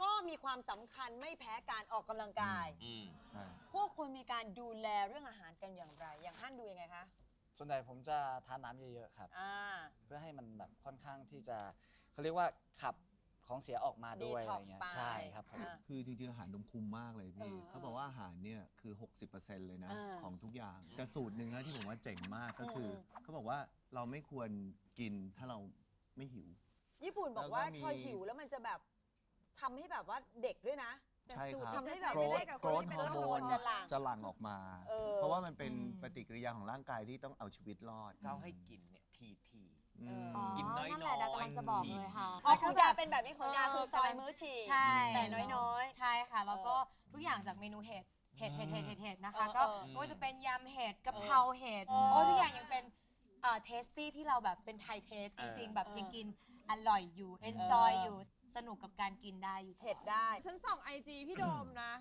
ก็มีความสำคัญไม่แพ้การออกกำลังกาย อืม ใช่พวกคุณมีการดูแลเรื่องอาหารกันอย่างไร อย่างฮั่นดูยังไงคะส่วนใหญ่ผมจะทานน้ำเยอะๆครับ อ่า เพื่อให้มันแบบค่อนข้างที่จะเขาเรียกว่าขับของเสียออกมาด้วยอะไร Detox เงี้ยไปใช่ครับผม อ่า คือจริงๆอาหารนมคุมมากเลยพี่เออเขาบอกว่าอาหารเนี่ยคือ 60%เลยนะ อ่าของทุกอย่างแต่สูตรหนึ่งนะที่ผมว่าเจ๋งมากก็คืออมเขาบอกว่าเราไม่ควรกินถ้าเราไม่หิว ญี่ปุ่นบอกว่าแล้วก็มี พอหิวแล้วมันจะแบบ ทำให้แบบว่าเด็กด้วยนะใช่สูตครับ ทำให้แบบโกรไม่ทได้กับโกรคนทที่ฮเป็อนร์โมโรคนจะหลั่งจะหลั่งออกมา เออ เพราะว่ามันเป็นปฏิกิริยาของร่างกายที่ต้องเอาชีวิตรอดเขาให้กินเนี่ยทีที อืมอ๋อกินน้อยๆ นั่นแหละดากำลังจะบอกเลยค่ะ อ๋อของดาเป็นแบบนี้ของดาคือซอยมื้อทีใช่ แต่น้อย ใช่ค่ะ แล้วก็เออทุกอย่างจากเมนูเห็ดเห็ดเห็ดเห็ดเห็ดเห็ดนะคะ เออก็เออไม่ว่าจะเป็นยำเห็ดกะเพราเห็ดเออโอ้ทุกอย่างยังเป็นเอ่อเทสตี้ที่เราแบบเป็นไทยเทสจริง ๆ แบบเออยังกินอร่อยอยู่ เอนจอยอยู่ สนุกกับการกินได้อยู่ๆเผ็ดได้ ฉันส่องไอจีพี่โดมนะ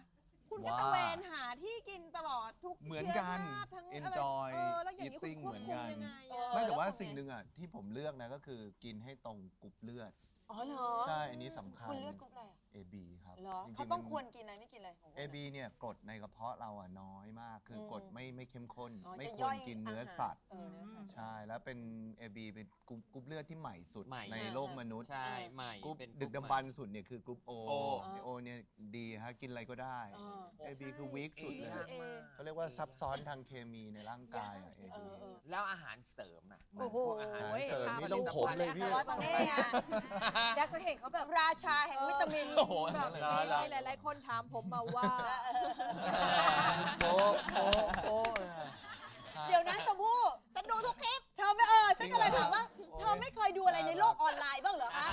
คุณก็ว่าตะเวนหาที่กินตลอดทุกเหมือนกันชื้ชาติทั้งอะไร enjoy เออแล้วอย่างนี้คุณ eating ควบเหมือนคุกัมนยังไงเออะอไม่แต่ว่าแล้วทำไงสิ่งหนึ่งอะที่ผมเลือกนะก็คือกินให้ตรงกรุ๊ปเลือด อ๋อเหรอ ใช่ อันนี้สำคัญ คุณเลือดกรุ๊ปอะไรอะ AB ครับเหรอจริๆเขาต้องมันควรกินอะไรไม่กินอะไรของคุณ AB เนี่ยกรดในกระเพาะเราอะน้อยมาก คืออม กรดไม่ไม่เข้มข้น อ๋อไม่จะควย่รอยกินเนื้ออาหารสัตว์ เออเนื้อสัตว์ ใช่ แล้วเป็น AB เป็นกรุ๊ปกรุ๊ปเลือดที่ใหม่สุดใหม่ ในโลกมนุษย์ใช่ใหม่กรุ๊ปเป็น ดึกดำบรรพ์สุดเนี่ยคือกรุ๊ป O โอ โอเนี่ยดีฮะ กินอะไรก็ได้เออ AB คือวีคสุดเลยยากมากเขาเรียกว่าซับซ้อนทางเคมีในร่างกายอะ AB เออเออ แล้วอาหารเสริมนะโอ้โหพวกอาหาร อาหารเสริมมนี่ต้องขมเลยพี่ แต่ว่าตอนนี้ไงดักก็เห็นเขาแบบราชาแห่งวิตามินโอ้โหแบบเหรอเหรอมีหลาย ๆ คนถามผมมาว่า โป๊ะโป๊ะโป๊ะเดี๋ยวนะชมพู่ฉันดูทุกคลิป เธอไม่เออฉันก็เลยถามว่าเธอไม่เคยดูอะไรในโลกออนไลน์บ้างเหรอคะ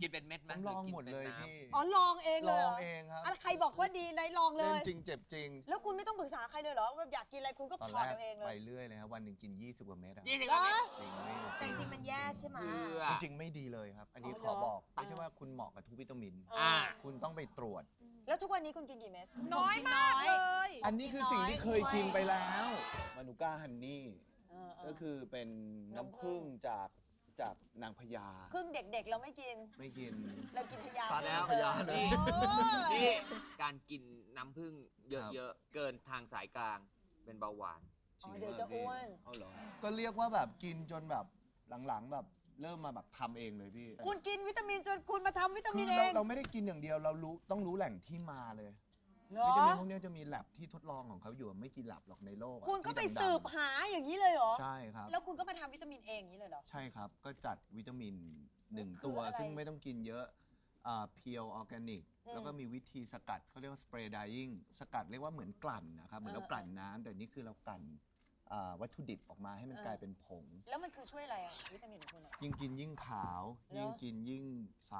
กินเป็นเม็ดไหผมลองหมดเลยรือกินป็นน้ำพี่ อ๋อลองเองเลยหรลองเองครับะใคร บอกว่าดีเลยลองเลเล่นย จริงเจ็บจริงแล้วคุณไม่ต้องปรึกษาใครเลยเหรอว่าอยากกินอะไรคุณก็ตอนถแรอดกเอาเองเลไปยเรื่อยเลยครับวันหนึ่งกิน 20 กว่าเม็ดอะยี่สิบเหรอ จริงไม่แต่จริงๆมันแย่ใช่ไหมเพื่อจริงๆไม่ดีเลยครับ อันนี้อ๋อขอเหรอบอกไม่ใช่ว่าคุณเหมาะกับทุกวิตามิน อ่า คุณต้องไปตรวจ แล้วทุกวันนี้คุณกินกี่เม็ด น้อยมากเลย อันนี้คือสิ่งที่เคยกินไปแล้วมานูก้าฮันนี่เออเอก็อคือเป็นน้ำน้ำผึ้ผึ้งงจาก จากนางพญาครึ่งเด็กๆ เราไม่กิน ไม่กิน เรากินพยาซะแล้วเออนี่โอ้ยนี่การกินน้ำผึ้งเยอะๆ เกินทางสายกลางเป็นเบาหวาน อ๋อเดี๋ยวจะอ้วน เอาเหรอก็เรียกว่าแบบกินจนแบบหลังๆแบบเริ่มมาแบบทำเองเลยพี่คุณกินวิตามินจนคุณมาทำวิตาคืมินอเอเราง เราไม่ได้กินอย่างเดียวเรารู้ต้องรู้แหล่งที่มาเลย เหรอ วิตามินพวกเนี้ยจะมีแลบที่ทดลองของเขาอยู่ไม่กี่แลบหรอกในโลกอะคุณก็ไปที่ดังๆสืบหาอย่างนี้เลยเหรอ ใช่ครับ แล้วคุณก็มาทำวิตามินเองอย่างนี้เลยเหรอ ใช่ครับก็จัดวิตามินหนึ่งคือตัว อะไรซึ่งไม่ต้องกินเยอะเพียวออร์แกนิกอืมแล้วก็มีวิธีสกัดเขาเรียกว่าสเปรย์ด y ิ n งสกัดเรียกว่าเหมือนกลั่นนะครับ เหมือนเราเออกลั่นน้ำแต่นี่คือเรากลั่น อ่าวัตถุดิบออกมาให้มันเออกลายเป็นผง แล้วมันคือช่วยอะไรอะวิตามินของคุณอะยิ่งกินยิ่งขาว เหรอยิ่งกินยิ่งใส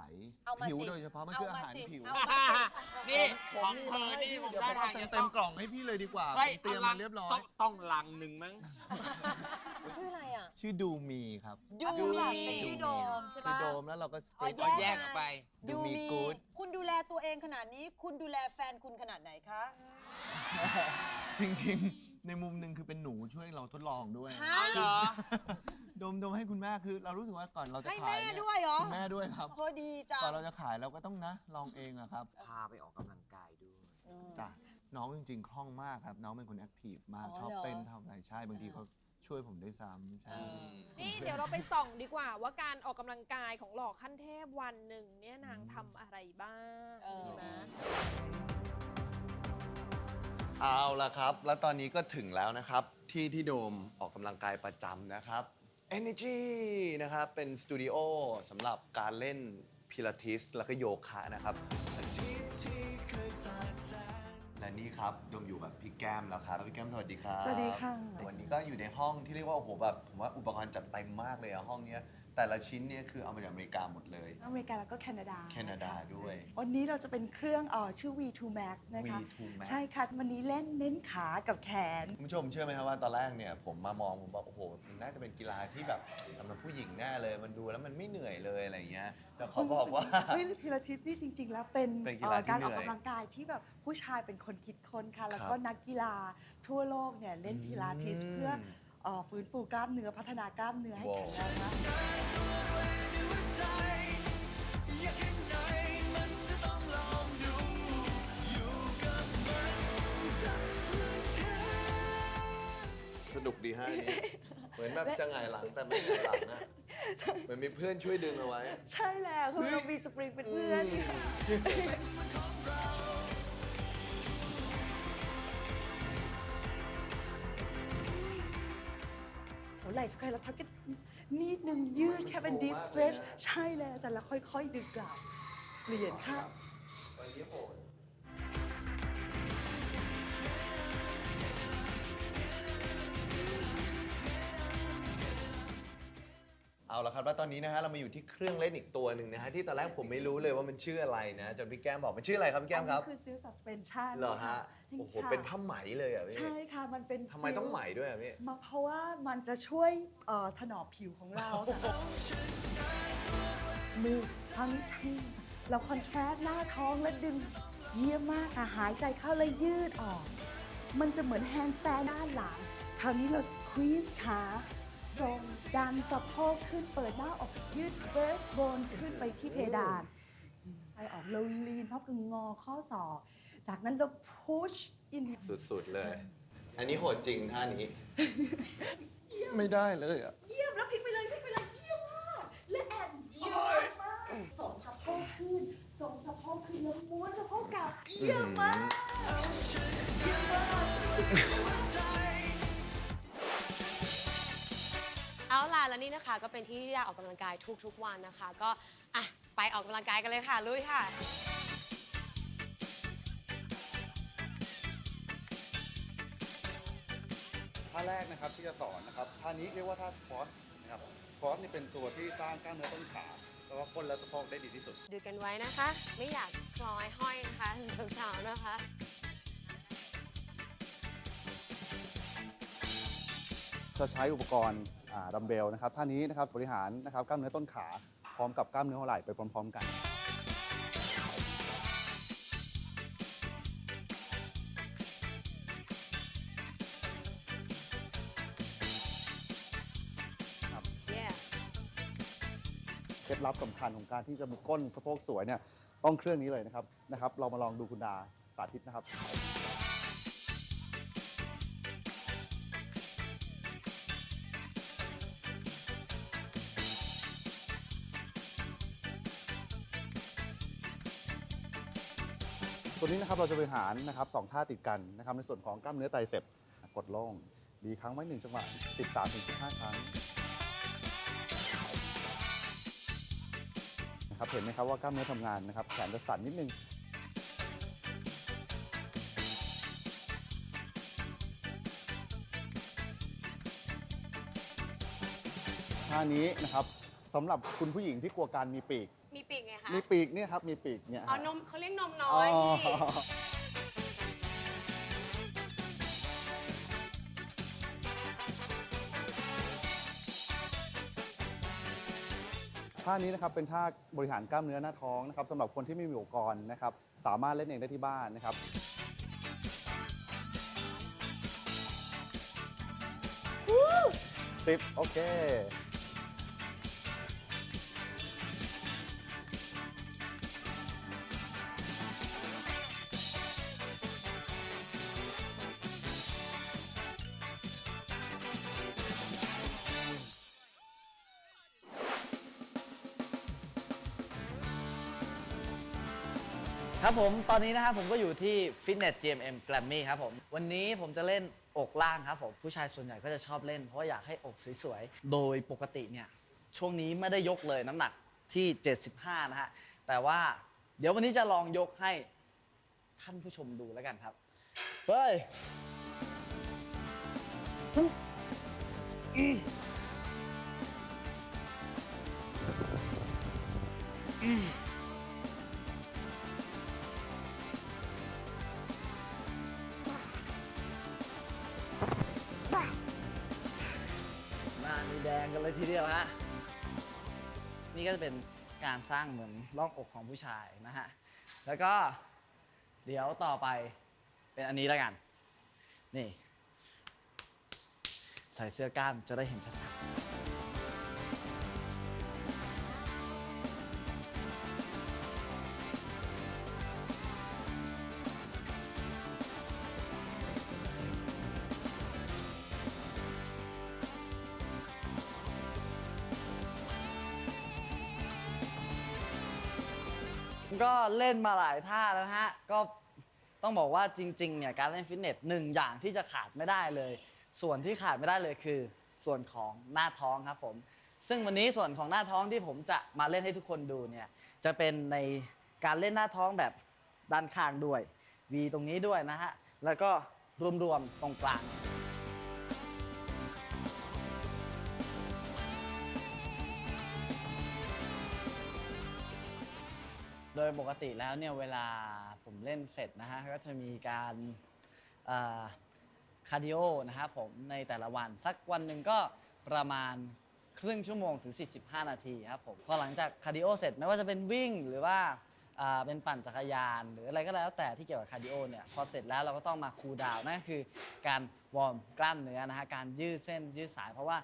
เอามาผิวสิโดยเฉพาะมันคืออาหารสิผิวเอามาสินี่ของเธอนี่ผมเดี๋ยวได้ผมทาเอางจะเต็ต้อมงๆกล่องให้พี่เลยดีกว่าฮ้ผมเตรียมมาเรียบร้อย ต้องต้องลังหนึ่งมั้ง ชื่ออะไรอะชื่อดูมีครับดูคือแบบมี เป็นชื่อโดมใช่คือปะ โดมแล้วเราก็สเปรย์อ๋อแยกออกไป ดูดูมีมีกู๊ดคุณดูแลตัวเองขนาดนี้ คุณดูแลแฟนคุณขนาดไหนคะ จริงๆ ในมุมหนึ่งคือเป็นหนูช่วยเราทดลองด้วยฮะเหรอ ดมดมให้คุณแม่คือ เรารู้สึกว่าก่อนเราจะให้ขายแม่เนี่ด้วยเหรอคุณแม่ด้วยครับโอ้ดีจังก่อนเราจะขายเราก็ต้องนะลองเองอะครับพาไปออกกำลังกายด้วย จ้ะน้องจริงๆคล่องมากครับ น้องเป็นคนแอคทีฟมากอ๋อชอบเหรอ เต้นทำอะไรใช่บางทีเขาช่วยผมด้วยซ้ำใช่นี่เดี๋ยวเราไปส่องดีกว่าว่าการออกกำลังกายของหล่อขั้นเทพวันหนึ่งเนี่ยนางทำอะไรบ้างเออ นะ เอาละครับ แล้วตอนนี้ก็ถึงแล้วนะครับ ที่ที่โดมออกกำลังกายประจำนะครับ Energy นะครับ เป็นสตูดิโอสำหรับการเล่นพิลาทิสแล้วก็โยคะนะครับ และนี่ครับโดมอยู่กับพี่แก้มแล้วครับพี่แก้มสวัสดีครับสวัสดีค่ะ วันนี้ก็อยู่ในห้องที่เรียกว่าโอ้โหแบบผมว่าอุปกรณ์จัดเต็มมากเลยอะห้องเนี้ย แต่ละชิ้นเนี่ยคือเอามาจากอเมริกาหมดเลย อเมริกาแล้วก็แคนาดาแคนาดาด้วย วันนี้เราจะเป็นเครื่องเอ่อชื่อ V2 Max นะคะ V2 Max ใช่ค่ะ วันนี้เล่นเน้นขากับแขน คุณผู้ชมเชื่อไหมครับว่าตอนแรกเนี่ยผมมามองผมบอกโอ้โหมันน่าจะเป็นกีฬาที่แบบสำหรับผู้หญิงแน่เลยมันดูแล้วมันไม่เหนื่อยเลยอะไรอย่างเงี้ยแต่เขาบอกว่า เฮ้ยพิลาทิสนี่จริง ๆ แล้วเป็นเป็นกีฬาเอ่อที่การเหนื่ออยอกกำลังกายที่แบบผู้ชายเป็นคนคิดค้นค่ะ แล้วคก็รับนักกีฬาทั่วโลกเนี่ยเล่นพิลาทิสอืม เพื่อ เอ่อฟื้นฟูกล้ามเนื้อพัฒนากล้ามเนื้อให้แข็งแรงมากสนุกดีฮะนนี้เหมือนแบบจะหงายหลังแต่ไม่หงายหลังนะเหมือนมีเพื่อนช่วยดึงเอาไว้ ใช่แล้วคือเรามีสปริงเป็นเพื่อน ไหล่สแควร์เราทำแค่นิดนึงยืดแค่เป็น deep โชว์มากเลย stretch ใช่แล้วแต่เราค่อยๆ ดึงกลับเปลี่ยนค่ะวันนี้โหด เอาละครับแล้วตอนนี้นะฮะเรามาอยู่ที่เครื่องเล่นอีกตัวหนึ่งนะฮะที่ตอนแรกผมไม่รู้เลยว่ามันชื่ออะไรนะจนพี่แก้มบอกมันชื่ออะไรครับพี่แก้มครับอันนี้คือ seal suspension เหรอฮะค่โอ้โหค่ะเป็นผ้าไหมเลยอะพี่ใช่ค่ะมันเป็นทำไมต้อง seal ไหมด้วยอะพี่มาเพราะว่ามันจะช่วยเอ่อถนอมผิวของเรามือทั้งใช่เราคอนแทรสหน้าท้องและดึงเยี่ยมมากค่ะหายใจเข้าแล้วยืดออก มันจะเหมือนแฮนด์สแตนด้านหลังคราวนี้เราสควีสขา ส่งดันสะโพกขึ้นเปิดหน้าออกยืดเบสโบนขึ้นไปที่เพดานไปออกเราลีนเพราะคืองอข้อศอกจากนั้นเราพุชอินสุดๆเลย อันนี้โหดจริงท่านี้ ไม่ได้เลยอะ เยี่ยมแล้วพลิกไปเลยพลิกไปเลยเยี่ยมมากและแอนเยี่ยมมากส่งสะโพกขึ้นส่งสะโพกขึ้นแล้วม้วนสะโพกกลับเยี่ยมมากเยี่ยมมาก เอาล่ะแล้วนี่นะคะ ก็เป็นที่ที่ได้ออกกำลังกายทุกๆวันนะคะ ก็อะไปออกกำลังกายกันเลยค่ะลุยค่ะ ท่าแรกนะครับที่จะสอนนะครับท่านี้เรียกว่าท่าสควอตนะครับสควอตนี่เป็นตัวที่สร้างกล้ามเนื้อต้นขาแล้วก็ก้นและสะโพกได้ดีที่สุด ดูกันไว้นะคะ ไม่อยากคล้อยห้อยนะคะสาวๆนะคะจะใช้อุปกรณ์อ่า ดัมเบลนะครับท่านี้นะครับบริหารนะครับกล้ามเนื้อต้นขาพร้อมกับกล้ามเนื้อหัวไหล่ไปพร้อม ๆ กัน yeah เคล็ดลับสำคัญของการที่จะมีก้นสะโพกสวยเนี่ยต้องเครื่องนี้เลยนะครับนะครับ เรามาลองดูคุณดาสาธิตนะครับ ตัวนี้นะครับเราจะบริหารนะครับสองท่าติดกันนะครับในส่วนของกล้ามเนื้อไตรเสพกดลงดีครั้งไว้หนึ่งจังหวะ 13-15 ครั้งนะครับเห็นไหมครับว่ากล้ามเนื้อทำงานนะครับแขนจะสั่นนิดนึงท่านี้นะครับสำหรับคุณผู้หญิงที่กลัวการมีปีก คะมีปีกเนี่ยครับมีปีกเนี่ยอ๋อฮะนมเขาเรียกนมน้อยพี่ท่านี้นะครับเป็นท่าบริหารกล้ามเนื้อหน้าท้องนะครับสำหรับคนที่ไม่มีอุปกรณ์นะครับสามารถเล่นเองได้ที่บ้านนะครับสิบโอเค ครับผม ตอนนี้นะครับผมก็อยู่ที่ฟิตเนส GMM Grammy ครับผม วันนี้ผมจะเล่นอกล่างครับผม ผู้ชายส่วนใหญ่ก็จะชอบเล่น เพราะอยากให้อกสวยๆ โดยปกติเนี่ย ช่วงนี้ไม่ได้ยกเลยน้ำหนักที่ 75 นะฮะ แต่ว่าเดี๋ยววันนี้จะลองยกให้ท่านผู้ชมดูแล้วกันครับ เฮ้ยห ทีเดียวฮะ นี่ก็จะเป็นการสร้างเหมือนร่องอกของผู้ชายนะฮะ แล้วก็เดี๋ยวต่อไปเป็นอันนี้แล้วกัน นี่ ใส่เสื้อกล้ามจะได้เห็นชัดๆ เล่นมาหลายท่าแล้วนะฮะ ก็ต้องบอกว่าจริงๆเนี่ยการเล่นฟิตเนสหนึ่งอย่างที่จะขาดไม่ได้เลย ส่วนที่ขาดไม่ได้เลยคือ ส่วนของหน้าท้องครับผม ซึ่งวันนี้ส่วนของหน้าท้องที่ผมจะมาเล่นให้ทุกคนดูเนี่ยจะเป็นในการเล่นหน้าท้องแบบด้านข้างด้วย V ตรงนี้ด้วยนะฮะแล้วก็รวมๆตรงกลาง โดยปกติแล้วเนี่ยเวลาผมเล่นเสร็จนะฮะก็จะมีการคาร์ดิโอนะครับผมในแต่ละวันสักวันหนึ่งก็ประมาณครึ่งชั่วโมงถึง 45 นาทีครับผมพอหลังจากคาร์ดิโอเสร็จไม่ว่าจะเป็นวิ่งหรือว่าเป็นปั่นจักรยาน หรืออะไรก็แล้วแต่ที่เกี่ยวกับคาร์ดิโอเนี่ยพอเสร็จแล้วเราก็ต้องมาคูลดาวน์นั่นก็คือการวอร์มกล้ามเนื้อนะฮะการยืดเส้นยืดสาย เพราะว่า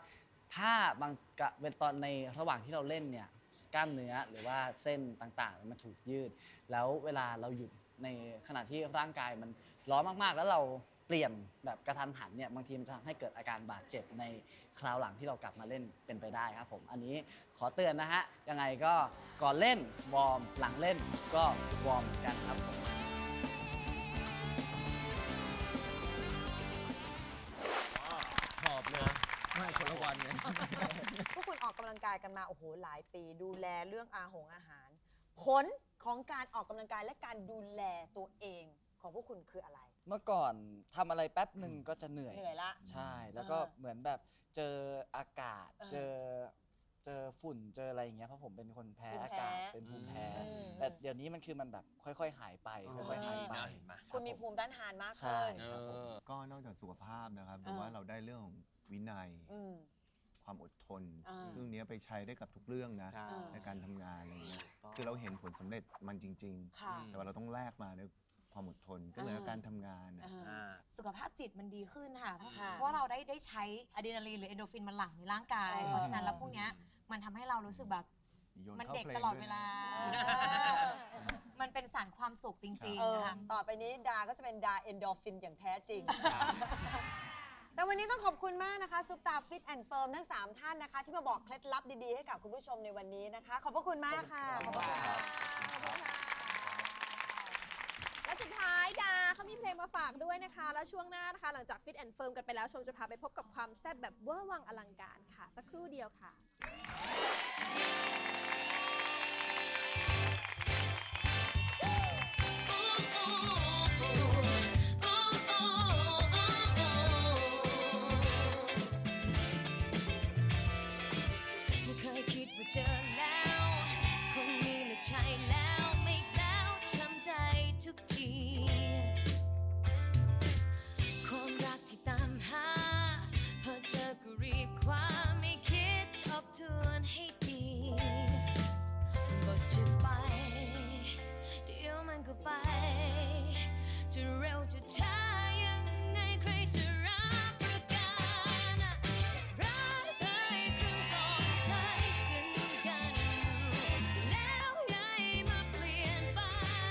ถ้าบางเป็นตอนในระหว่างที่เราเล่นเนี่ย กล้ามเนื้อหรือว่าเส้นต่างๆ มันถูกยืด แล้วเวลาเราหยุดในขณะที่ร่างกายมันร้อนมากๆ แล้วเราเปลี่ยนแบบกระทันหันเนี่ยบางทีมันจะทำให้เกิดอาการบาดเจ็บในคราวหลังที่เรากลับมาเล่นเป็นไปได้ครับผม อันนี้ขอเตือนนะฮะยังไงก็ก่อนเล่นวอร์มหลังเล่นก็วอร์มกันครับผม มาโอ้โหหลายปี ดูแลเรื่องอาหงอาหาร ผลของการออกกำลังกายและการดูแลตัวเองของพวกคุณคืออะไร เมื่อก่อนทำอะไรแป๊บหนึ่งก็จะเหนื่อย เหนื่อยละ ใช่ แล้วก็อ่าเหมือนแบบเจออากาศอ่าเจอเจอฝุ่นเจออะไรอย่างเงี้ยเพราะผมเป็นคนแพ้ภูมิอาแพ้กาศเป็นภูมิแพ้ อืม แต่เดี๋ยวนี้มันคือมันแบบค่อย ๆ หายไปค่อยๆหายไป เห็นไหม คุณมีภูมิต้านทานมากใช่ขึ้นเออ ก็นอกจากสุขภาพนะครับหอ่ารือว่าเราได้เรื่องของวินัย อืม ความอดทน อ่า เรื่องนี้ไปใช้ได้กับทุกเรื่องนะ ใช่ ในการทำงานอะไรเงี้ยถูกต้องคือเราเห็นผลสำเร็จมันจริง ค่ะ ๆ แต่ว่าเราต้องแลกมาด้วยความอดทนก็เหมือนกับการทำงานนะอ่าอ่า สุขภาพจิตมันดีขึ้นค่ะ เพราะค่ะเพราะว่าเราได้ได้ใช้อะดรีนาลีนหรือเอนโดรฟินมันหลั่งในร่างกายอ่าเพราะฉะนั้นแล้วพวกเนี้ยมันทำให้เรารู้สึกแบบ โยนมันเข้าเด็กเพลงตลอดด้เววยลา นะ มันเป็นสารความสุขจริงเออๆค่ะต่อไปนี้ดาก็จะเป็นดาเอนโดรฟินอย่างแท้จริง แต่วันนี้ต้องขอบคุณมากนะคะซุปตาฟิตแอนด์เฟิร์มทั้ง 3 ท่านนะคะ ที่มาบอกเคล็ดลับดีๆ ให้กับคุณผู้ชมในวันนี้นะคะ ขอบพระคุณมากค่ะขอบพระคุณค่ะและสุดท้ายดาเขามีเพลงมาฝากด้วยนะคะ แล้วช่วงหน้านะคะ หลังจากฟิตแอนด์เฟิร์มกันไปแล้วชมจะพาไปพบกับความแซ่บแบบเวอร์วังอลังการค่ะ สักครู่เดียวค่ะ